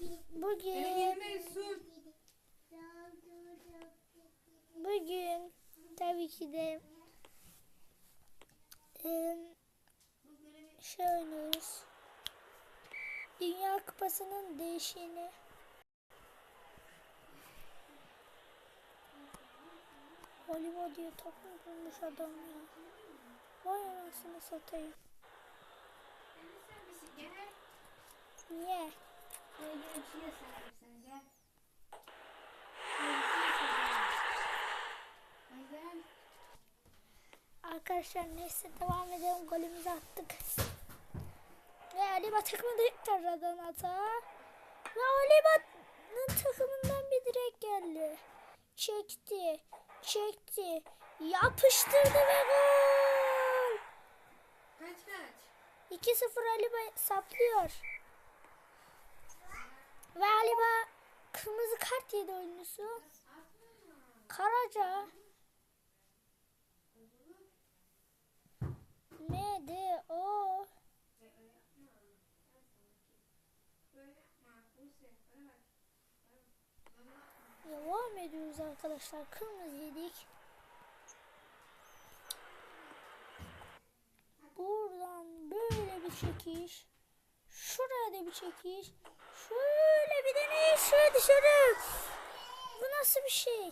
Bugün bugün tabii ki de em, şey oynuyoruz. Dünya Kupası'nın değişini. Hollywood diye takım kurmuş adam ya. Vay anasını satayım. Niye? Sana gel. Ay gel. Arkadaşlar neyse devam edelim. Golümüzü attık. Ve Aliba takımı tekrardan ata. Ve Aliba'nın takımından bir direk geldi. Çekti. Çekti. Yapıştırdı ve gol. Kaç kaç. 2-0 Aliba saplıyor. Ve Aliba kırmızı kart yedi oyuncusu. Karaca. Neydi o? Devam ediyoruz arkadaşlar. Kırmızı yedik. Buradan böyle bir çekiş. Şuraya da bir çekiş. Şöyle bir deneyiş. Şöyle dışarı. Bu nasıl bir şey?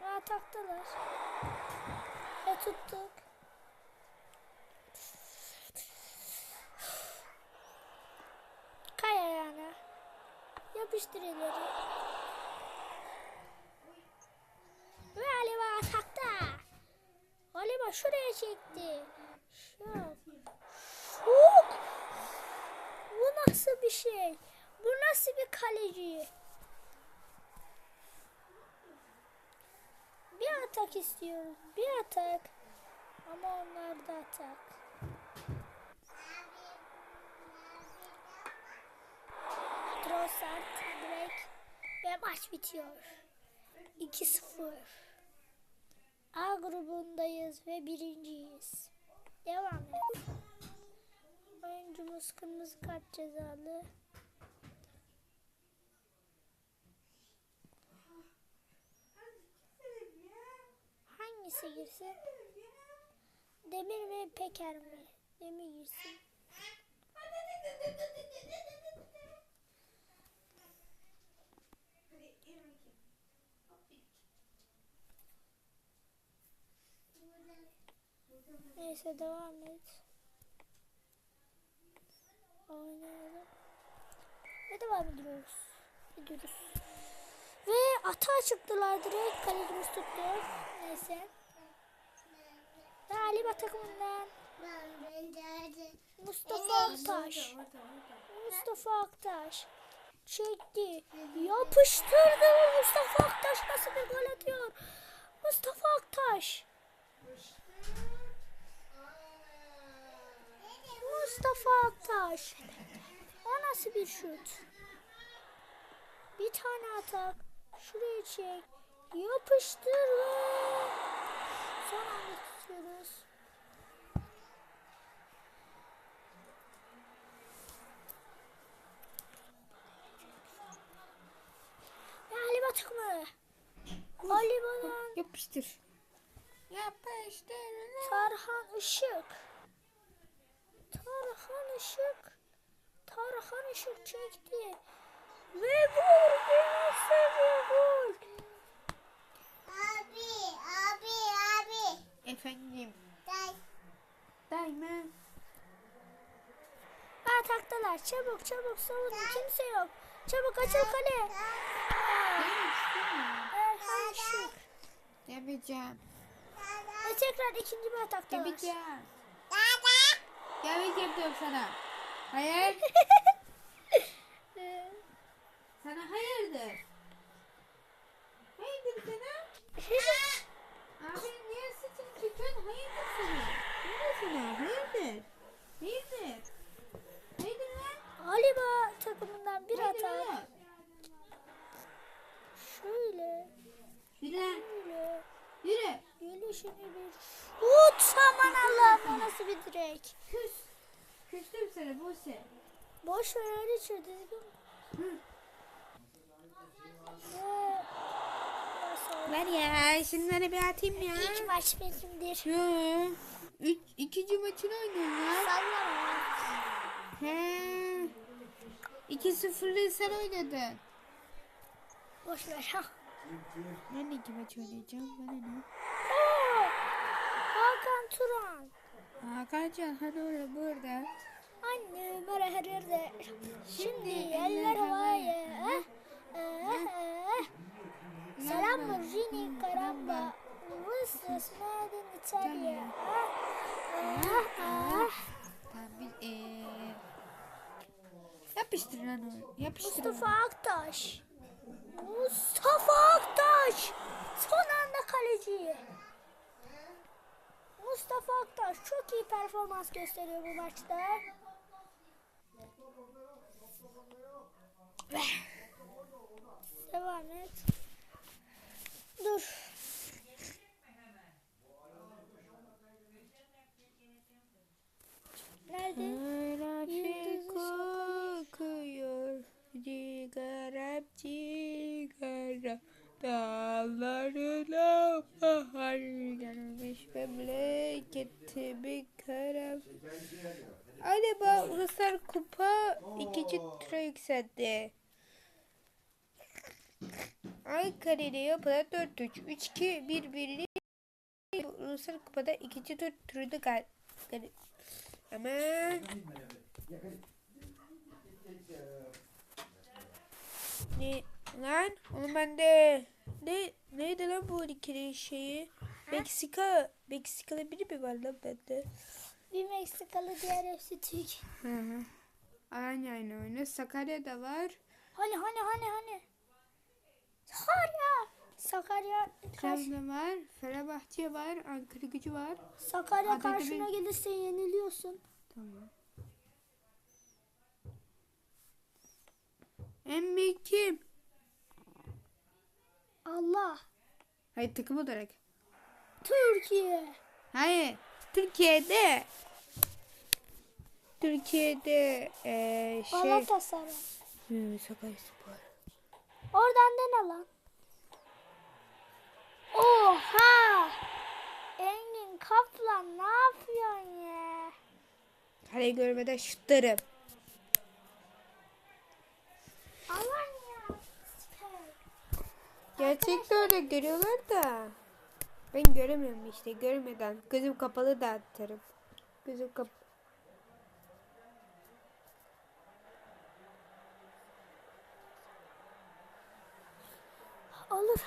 Ve taktılar. Ve tuttuk. Kay ayağına. Yapıştır ileri. Ve Aliba atakta. Aliba şuraya çekti. Şu. Nasıl bir şey? Bu nasıl bir kaleci? Bir atak istiyoruz. Bir atak. Ama onlar da atak. Trossard direkt ve maç bitiyor. 2-0. A grubundayız ve birinciyiz. Devam et. Oyuncumuz kırmızı kart cezalı. Hangisi girsin? Demir mi Peker mi? Demir girsin. Neyse devam et. Oynayalım. Ve devam ediyoruz. Ediyoruz. Ve atağa çıktılar direkt. Kalecimiz tuttu. Neyse. Ve Ali Bat takımından Mustafa Aktaş. Mustafa Aktaş. Çekti. Yapıştırdı. Mustafa Aktaş nasıl bir gol atıyor? Mustafa Aktaş. Mustafa Aktaş. O nasıl bir şut? Bir tane atak. Şuraya çek. Yapıştır son anda tutuyoruz. Ali Batık mı? Ali Batık. Yapıştır. Yapıştır. Tarhan Işık. Tarhan Işık. Tarhan Işık çekti. Ve gol. Ve nasıl bir gol? Abi, abi, abi. Efendim. Day. Diamond. Aa taktılar. Çabuk çabuk savun. Kimse yok. Çabuk açıl kale. Erhan Işık. Yapacağım. Ve tekrar ikinci bir atakta var. Yapacağım. Yapacağım diyorum sana. Hayır. Sana hayırdır. Hayırdır sana? Abi niye saçını çekiyorsun? Hayırdır sana? Hayırdır sana? Hayırdır. Hayırdır. Hayırdır lan? Galiba takımından bir Hayırdır atak. oğlum? Şöyle. Yürü lan. Şöyle. Yürü. Gelişini bir şut. Aman Allah'ım o nasıl bir direk. Sana Buse. Boş ver öyle. Ee, nasıl? Ver ya şunları bir atayım ya. İlk maç benimdir. Yo. Üç, ikinci maçını oynuyorum ya. Sallama. He. 2-0'lı sen oynadın. Boş ver. Ha. Ben de iki maç oynayacağım. Bana ne? Oo! Hakan Turan. Hakancan hani orada burada. Anne Ömer her yerde. Şimdi eller havaya. Eh, eh, eh. Selam Rini Karamba. Rus Made in Italia. Ah, ah, ah. Ee... Yapıştır lan onu. Yapıştır Mustafa. Aktaş. Mustafa Aktaş. Son anda kaleci. Mustafa Aktaş çok iyi performans gösteriyor bu maçta. Devam et. Dur. Nerede? Trafik kokuyor. Cigaram cigara. Dağlarına bahar gelmiş memleketimi karam. Galiba Uluslar Kupa ikinci tura yükseldi. Ankara'da yapılan 4-3, 3-2, 1-1'li Uluslar Kupa'da ikinci tur turunda gal Aman. Ne lan? Oğlum bende ne neydi lan bu ikili şeyi? Meksika Meksikalı biri mi var lan bende? Bir Meksikalı diğer hepsi Türk. Hı hı. Aynı aynı oyunu. Sakarya'da var. Hani hani hani hani. Sakarya. Sakarya Trabzon var. Fenerbahçe var. Ankara gücü var. Sakarya Adada karşına gelirse yeniliyorsun. Tamam. En büyük kim? Allah. Hayır takım olarak. Türkiye. Hayır. Türkiye'de Türkiye'de eee şey Galatasaray. Hı, Sakaryaspor. Oradan dene lan. Oha. Engin Kaplan ne yapıyorsun ya? Kaleyi görmeden şutlarım. Aman ya. Gerçekten öyle görüyorlar da. Ben göremiyorum işte görmeden. Gözüm kapalı da atarım. Gözüm kap Olur.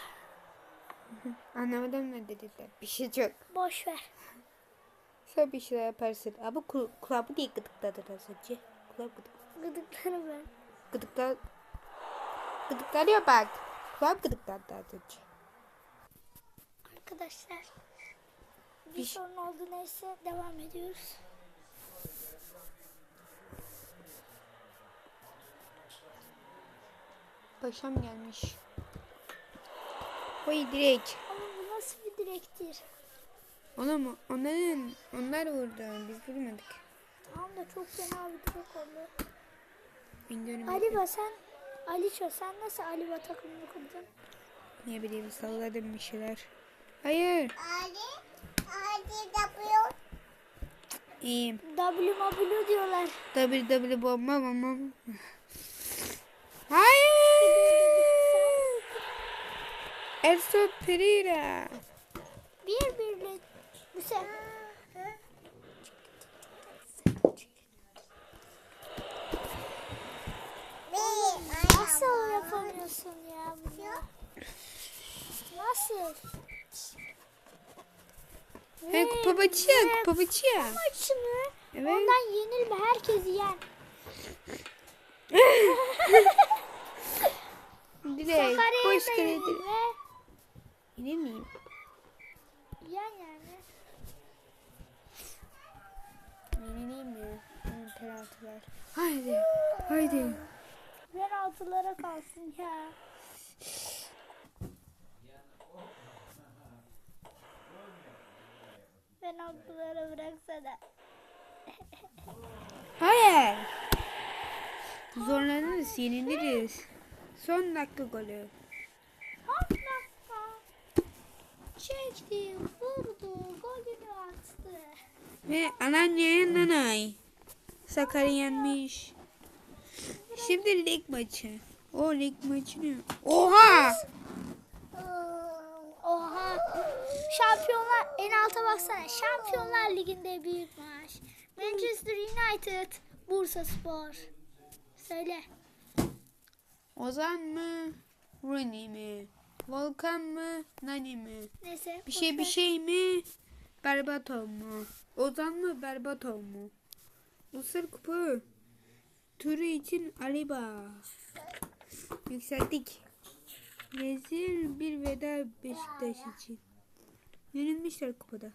Anlamadım ne dediler. Bir şey yok. Boş ver. Sen bir şeyler yaparsın. Ama kul kulağımı niye gıdıkladın az önce? Kulağım gıdık. Gıdıklarım ben. Gıdıklar... Gıdıklanıyor bak. Kulağım gıdıklandı az önce. Arkadaşlar. Bir Bir- sorun oldu neyse devam ediyoruz. Paşam gelmiş. Oy direkt. Ama bu nasıl bir direktir? Ona mı? Onların, onlar vurdu. Biz vurmadık. Tamam da çok fena bir direk oldu. Görmedim. Aliba sen Aliço sen nasıl Aliba takımını kurdun? Ne bileyim salladım bir şeyler. Hayır. Hadi. Hadi yapıyor. İyiyim. W diyorlar. WW bomba bomba. Hayır. Elso Pereira. Bir. Nasıl yapamıyorsun ya bunu? Nasıl? He kupa maçı ya kupa maçı ya. Maçı mı? Evet. Ondan yenilme herkesi yen. Direkt kalede. yenilme. Yine miyim? Yen yani. Yenileyim mi? Benim penaltılar. Haydi. Haydi. Penaltılara kalsın ya. Penaltılara bıraksana. Hayır. Zorlanırız, yeniliriz. Son dakika golü. Hop dakika. Çekti, vurdu, golünü attı. Ve Alanya'ya Nanay. Sakarya yenmiş. Şimdi lig maçı. O lig maçı ne? Oha! Oha. Şampiyonlar en alta baksana. Şampiyonlar Ligi'nde büyük maç. Manchester United, Bursa Spor. Söyle. Ozan mı? Rooney mi? Volkan mı? Nani mi? Neyse. Bir şey bir şey mi? Berbatov mu? Ozan mı? Berbatov mu? Mısır kupu. Turu için Aliba. Yükselttik. Rezil bir veda Beşiktaş için. Yenilmişler kupada.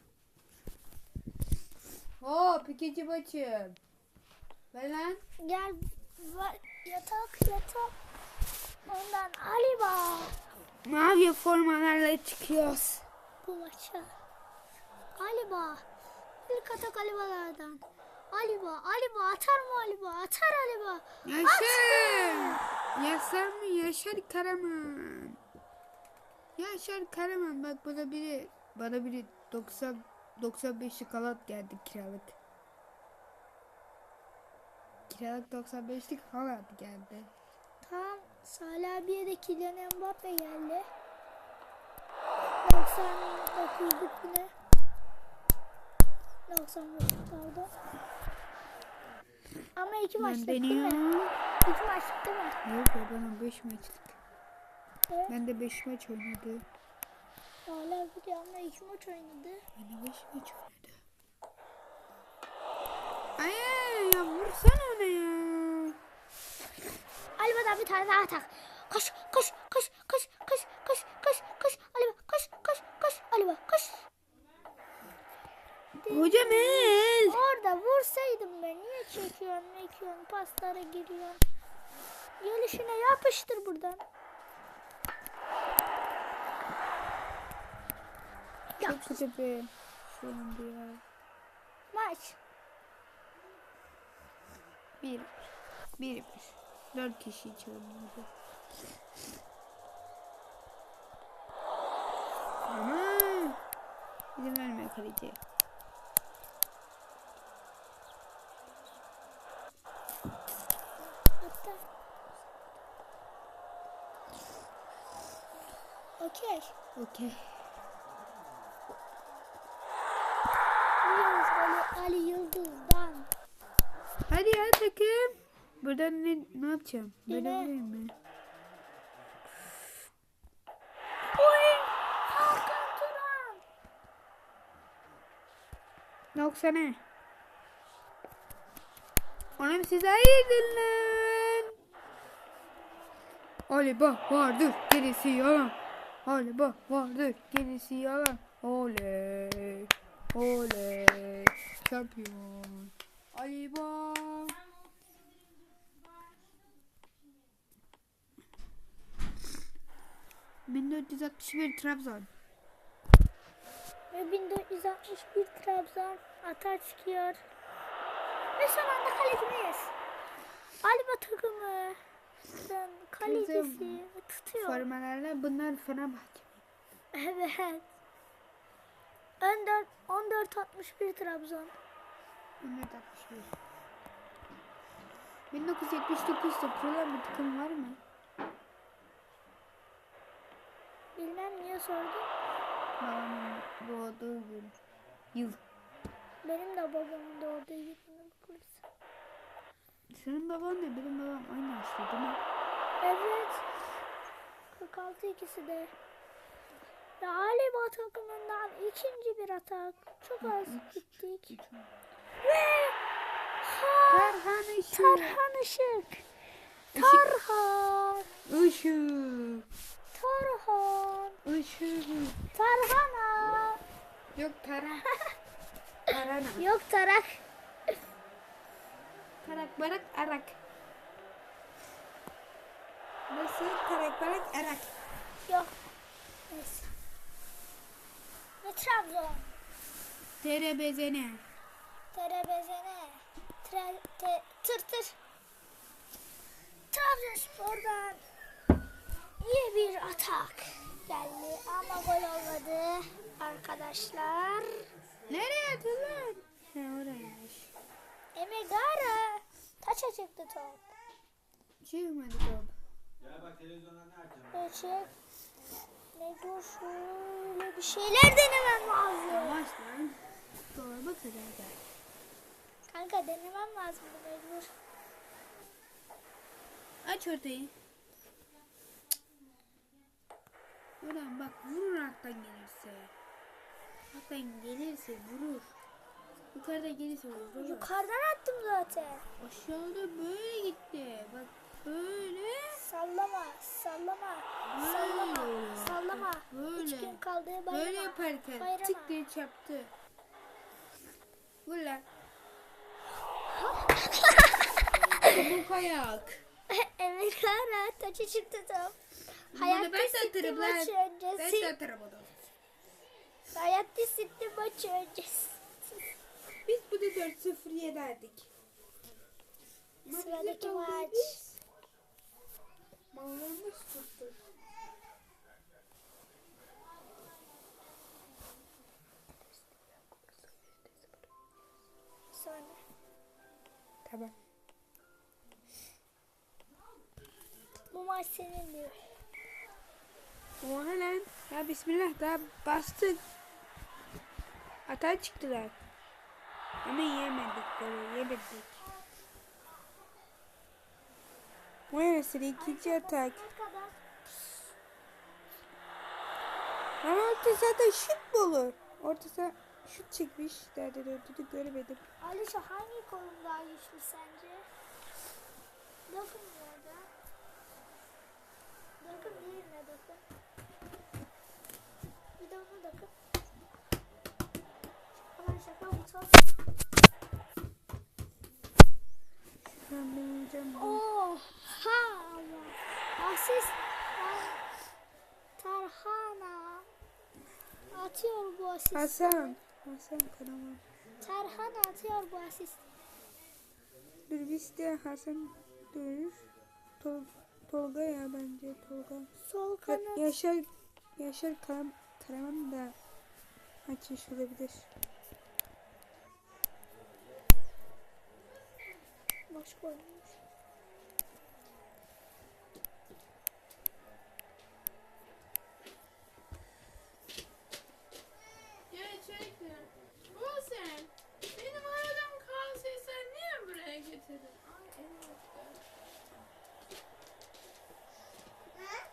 Oo ikinci maçım. Ver lan. Gel var, yatak yatak. Ondan Aliba Mavi formalarla çıkıyoruz. bu maça. Aliba. İlk atak Alibalardan. Aliba, Aliba atar mı Aliba? Atar Aliba. Yaşar. Yaşar mı? Yaşar Karaman. Yaşar Karaman. Bak bana biri bana biri 90 95'lik halat geldi kiralık. Kiralık 95'lik halat geldi. Tamam. Salih abiye de Kylian Mbappe geldi. 99'luk yine. 95 pardon. Ama iki Ben maçlık değil mi? İki maçlık değil mi? Yok ya bana 5 maçlık. Evet. Ben de 5 maç oynadı. Salih abi de ama iki maç oynadı. Ben de 5 maç oynadı. Ay ya vursana ona ya. Ali'den bir tane daha atak. Koş koş koş koş koş koş koş koş Ali koş koş koş Ali koş. Hocam el. Orada vursaydım ben. Niye çekiyorsun, mekiyorsun, paslara giriyorsun? Gelişine yapıştır buradan. Çok kötü bir anda ya. maç. Bir. Bir. bir. Dört kişi oynadı. Ama izin verme kaleci. Okey. Yıldız Ali, Ali Yıldız'dan. Hadi ya takım. Buradan ne, ne yapacağım? Böyle vurayım mı? Oy! Hakan Turan. 90'a. Oğlum siz hayırdın lan. Ali bak vardır gerisi yalan. Ali bak vardır gerisi yalan. Oley. Oley. Şampiyon. Ali bak. ...1461 Trabzon. Ve 1461 Trabzon atar çıkıyor. Ve son anda kalecimiz. Alba takımı. Sen kalecisi tutuyor. Formalarla bunlar Fenerbahçe. Evet. 14 14 61 Trabzon. 1461. 1979'da kurulan bir takım var mı? Bilmem niye sordun. Babamın doğduğu gün. Yıl. Benim de babamın doğduğu yılını buluruz. Senin baban ne? Benim babam aynı yaşta değil mi? Evet. 46 ikisi de. Ve Aleba takımından ikinci bir atak. Çok az gittik. Ve ha, Tarhan Işık. Tarhan Işık. Tarhan. Işık. Tarhan. Işık. Tarhana. Yok Tarhan. Tarhana. Yok Tarak. Tarak barak arak. Nasıl? Tarak barak arak. Yok. Neyse. Ve Trabzon. TRBZN. TRBZN. Tre, te, tır tır. Trabzonspor'dan iyi bir atak geldi ama gol olmadı arkadaşlar. Nereye attın lan? Ha oraymış. Emegara taça çıktı top. Çıkmadı top. Ya bak televizyonda ne açacağım? Geçecek. Ne dur şöyle bir şeyler denemem lazım. Yavaş lan. Dolaba kadar gel. Kanka denemem lazım bu mecbur. Aç ortayı. Ulan bak vurur alttan gelirse. Alttan gelirse vurur. Yukarıdan gelirse vurur. Yukarıdan attım zaten. Aşağıda böyle gitti. Bak böyle. Sallama, sallama, Böyle sallama, sallama. Böyle. Üç gün kaldığı bayrama. Böyle yaparken Bayrama. tık diye çarptı. Vur lan. Çabuk ayak. Emegara taça çıktı. Bunu Hayatta lan. maçı Ben de öncesi. atarım onu. Hayatta sitti maçı öncesi. Biz bunu 4-0 yenerdik. Sıradaki maç. Mallarımız tuttu. Sonra. Tamam. Bu maç senin diyor. Oha lan. Ya bismillah daha bastık. Hata çıktılar. Ama yemedik böyle yemedik. Anasını ikinci atak. Ama orta zaten şut mu olur? Orta şut çekmiş. Nereden öldüğünü göremedim. Alişa hangi kolun daha güçlü sence? Dokun burada. Dokun diğerine dokun. Bir de onu dokun. Şaka lan şaka bu top. Ben deneyeceğim. Oha. Tar- Tarhana. Atıyor bu asist. Hasan. Hasan Karaman. Tarhana atıyor bu asist. De Hasan dur. Tol, Tolga ya bence Tolga. Sol Ya- kanat. Yaşar Yaşar Karam, Karaman da açmış olabilir. Boş koymuş. Gerçekten. Bu sen. Benim aradım kalsaydı sen niye buraya getirdin? Ay evet.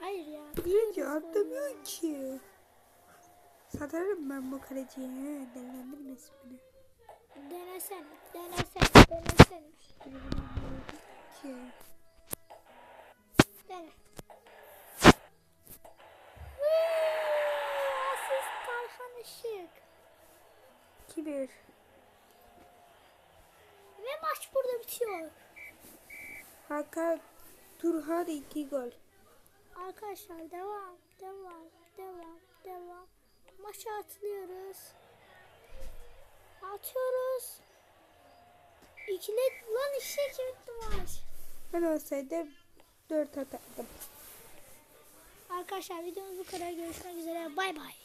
Hayır ya. Kaleci atlamıyor ki. Satarım ben bu kaleciye. he, Delilendirmesin beni. Denesen, denesen, denesen. Ki. Dene. Asist Tarhan Işık. 2-1. Ve maç burada bitiyor. Hakan Turhan 2 gol. Arkadaşlar devam, devam, devam, devam. Maça atlıyoruz. Atıyoruz. İkili lan işte iki bitti maç. Ben olsaydı 4 atardım. Arkadaşlar videomuz bu kadar. Görüşmek üzere. Bay bay.